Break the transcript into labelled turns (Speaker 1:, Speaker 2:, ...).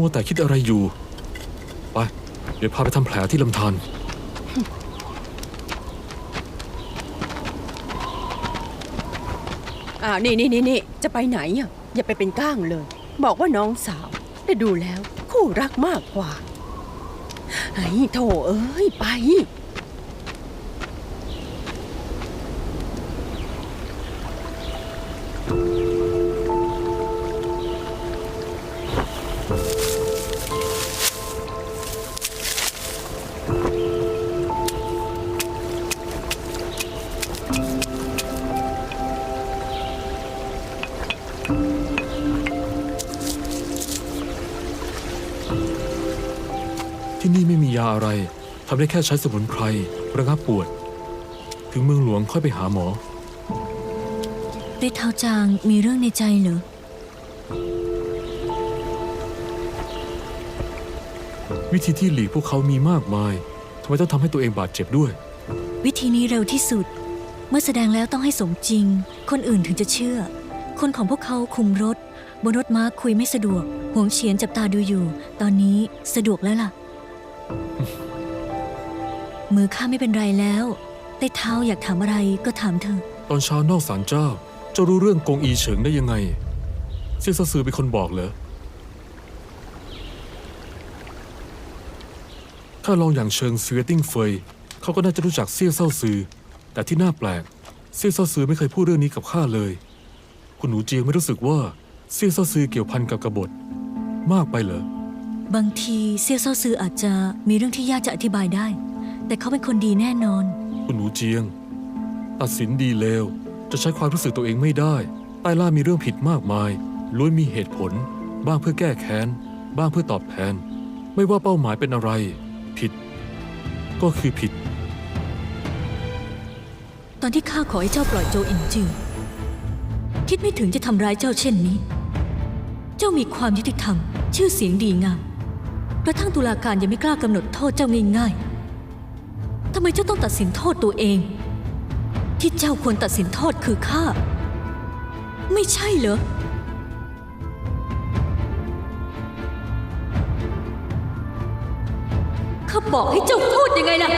Speaker 1: มัวแต่คิดอะไรอยู่ ไป เดี๋ยวพาไปทำแผลที่ลำธาร
Speaker 2: อ่านี่นี่นี่นี่จะไปไหนอะอย่าไปเป็นก้างเลย บอกว่าน้องสาวแต่ดูแล้ว คู่รักมากกว่าไอ้โถเอ้ย ไป
Speaker 1: ที่นี่ไม่มียาอะไรทำได้แค่ใช้สมุนไพรระงับปวด ถึงเมืองหลวงค่อยไปหาหมอ
Speaker 3: ได้เท้าจางมีเรื่องในใจเหรอ
Speaker 1: วิธีที่หลีกพวกเขามีมากมายทำไมต้องทำให้ตัวเองบาดเจ็บด้วย
Speaker 3: วิธีนี้เร็วที่สุด เมื่อแสดงแล้วต้องให้สมจริง คนอื่นถึงจะเชื่อ คนของพวกเขาคุมรถ บนรถม้าคุยไม่สะดวกห่วงเฉียนจับตาดูอยู่ ตอนนี้สะดวกแล้วล่ะ มือข้าไม่เป็นไรแล้วแต่เท้าอยากถามอะไรก็ถามเธอะ
Speaker 1: ตอนเช้านอกศาลเจ้าเจ้ารู้เรื่องกงอีเฉิงได้ยังไงเสี่ยซาซือเป็นคนบอกเหรอถ้าลองอย่างเชิงเสือติ้งเฟยเขาก็น่าจะรู้จักเซี่ยเซาซือแต่ที่น่าแปลกเซี่ยเซาซือไม่เคยพูดเรื่องนี้กับข้าเลย คุณหนูเจียงไม่รู้สึกว่าเซี่ยเซาซือเกี่ยวพันกับกบฏ มากไปเหรอ
Speaker 3: บางทีเซี่ยวเซาซืออาจจะมีเรื่องที่ยากจะอธิบายได้ แต่เขาเป็นคนดีแน่นอน
Speaker 1: คุณหนูเจียง ตัดสินดีเลว จะใช้ความรู้สึกตัวเองไม่ได้ ใต้ล่ามีเรื่องผิดมากมายล้วนมีเหตุผล บ้างเพื่อแก้แค้น บ้างเพื่อตอบแทน ไม่ว่าเป้าหมายเป็นอะไร ผิด ก็คือผิด
Speaker 3: ตอนที่ข้าขอให้เจ้าปล่อยโจอินจือคิดไม่ถึงจะทำร้ายเจ้าเช่นนี้ เจ้ามีความยุติธรรม ชื่อเสียงดีงาม กระทั่งตุลาการยังไม่กล้ากำหนดโทษเจ้าง่ายๆทำไมเจ้าต้องตัดสินโทษตัวเอง ที่เจ้าควรตัดสินโทษคือข้า ไม่ใช่เหรอข้าบอกให้เจ้าพูดยังไงล่ะ